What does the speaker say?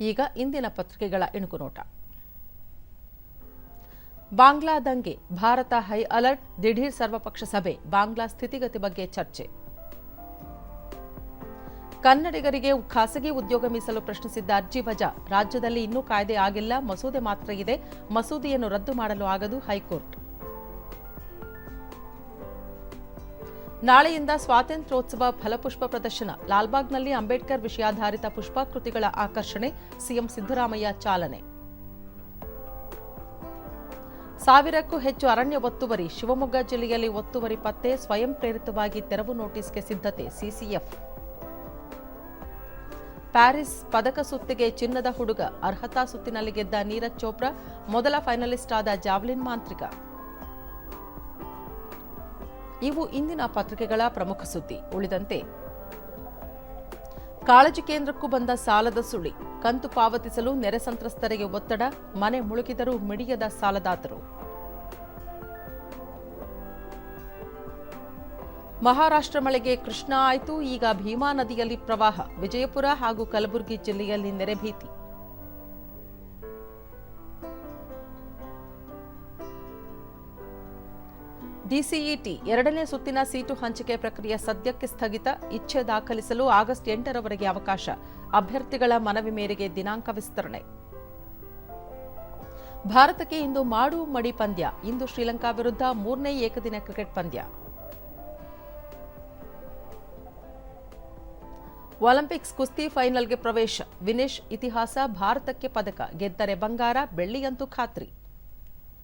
ಈಗ ಇಂದಿನ ಪತ್ರಿಕೆಗಳ ಇಣುಕು ನೋಟ. ಬಾಂಗ್ಲಾ ದಂಗೆ ಭಾರತ ಹೈ ಅಲರ್ಟ್, ದಿಢೀರ್ ಸರ್ವಪಕ್ಷ ಸಭೆ, ಬಾಂಗ್ಲಾ ಸ್ಥಿತಿಗತಿ ಬಗ್ಗೆ ಚರ್ಚೆ. ಕನ್ನಡಿಗರಿಗೆ ಖಾಸಗಿ ಉದ್ಯೋಗ ಮೀಸಲು ಪ್ರಶ್ನಿಸಿದ್ದ ಅರ್ಜಿ ವಜಾ, ರಾಜ್ಯದಲ್ಲಿ ಇನ್ನೂ ಕಾಯ್ದೆ ಆಗಿಲ್ಲ, ಮಸೂದೆ ಮಾತ್ರ ಇದೆ, ಮಸೂದೆಯನ್ನು ರದ್ದು ಮಾಡಲು ಆಗದು ಹೈಕೋರ್ಟ್. ನಾಳೆಯಿಂದ ಸ್ವಾತಂತ್ರ್ಯೋತ್ಸವ ಫಲಪುಷ್ಪ ಪ್ರದರ್ಶನ. ಲಾಲ್ಬಾಗ್ನಲ್ಲಿ ಅಂಬೇಡ್ಕರ್ ವಿಷಯಾಧಾರಿತ ಪುಷ್ಪಾಕೃತಿಗಳ ಆಕರ್ಷಣೆ, ಸಿಎಂ ಸಿದ್ದರಾಮಯ್ಯ ಚಾಲನೆ. ಸಾವಿರಕ್ಕೂ ಹೆಚ್ಚು ಅರಣ್ಯ ಒತ್ತುವರಿ, ಶಿವಮೊಗ್ಗ ಜಿಲ್ಲೆಯಲ್ಲಿ ಒತ್ತುವರಿ ಪತ್ತೆ, ಸ್ವಯಂ ಪ್ರೇರಿತವಾಗಿ ತೆರವು ನೋಟಿಸ್ಗೆ ಸಿದ್ಧತೆ, ಸಿಸಿಎಫ್. ಪ್ಯಾರಿಸ್ ಪದಕ ಸುತ್ತಿಗೆ ಚಿನ್ನದ ಹುಡುಗ, ಅರ್ಹತಾ ಸುತ್ತಿನಲ್ಲಿ ಗೆದ್ದ ನೀರಜ್ ಚೋಪ್ರಾ, ಮೊದಲ ಫೈನಲಿಸ್ಟ್ ಆದ ಜಾವ್ಲಿನ್ ಮಾಂತ್ರಿಕ. ಇವು ಇಂದಿನ ಪತ್ರಿಕೆಗಳ ಪ್ರಮುಖ ಸುದ್ದಿ. ಉಳಿದಂತೆ, ಕಾಳಜಿ ಕೇಂದ್ರಕ್ಕೂ ಬಂದ ಸಾಲದ ಸುಳಿ, ಕಂತು ಪಾವತಿಸಲು ನೆರೆ ಸಂತ್ರಸ್ತರಿಗೆ ಒತ್ತಡ, ಮನೆ ಮುಳುಗಿದರೂ ಮಿಡಿಯದ ಸಾಲದಾತರು. ಮಹಾರಾಷ್ಟ್ರ ಮಳೆಗೆ ಕೃಷ್ಣ ಆಯಿತು, ಈಗ ಭೀಮಾ ನದಿಯಲ್ಲಿ ಪ್ರವಾಹ, ವಿಜಯಪುರ ಹಾಗೂ ಕಲಬುರಗಿ ಜಿಲ್ಲೆಯಲ್ಲಿ ನೆರೆ ಭೀತಿ. ಡಿಸಿಇಟಿ ಎರಡನೇ ಸುತ್ತಿನ ಸೀಟು ಹಂಚಿಕೆ ಪ್ರಕ್ರಿಯೆ ಸದ್ಯಕ್ಕೆ ಸ್ಥಗಿತ, ಇಚ್ಛೆ ದಾಖಲಿಸಲು ಆಗಸ್ಟ್ ಎಂಟರವರೆಗೆ ಅವಕಾಶ. ಅಭ್ಯರ್ಥಿಗಳ ಮನವಿ ಮೇರೆಗೆ ದಿನಾಂಕ ವಿಸ್ತರಣೆ. ಭಾರತಕ್ಕೆ ಇಂದು ಮಾಡು ಮಡಿ ಪಂದ್ಯ. ಇಂದು ಶ್ರೀಲಂಕಾ ವಿರುದ್ಧ ಮೂರನೇ ಏಕದಿನ ಕ್ರಿಕೆಟ್ ಪಂದ್ಯ. ಒಲಿಂಪಿಕ್ಸ್ ಕುಸ್ತಿ ಫೈನಲ್ಗೆ ಪ್ರವೇಶ. ವಿನೇಶ್ ಇತಿಹಾಸ ಭಾರತಕ್ಕೆ ಪದಕ. ಗೆದ್ದರೆ ಬಂಗಾರ, ಬೆಳ್ಳಿಯಂತೂ ಖಾತ್ರಿ.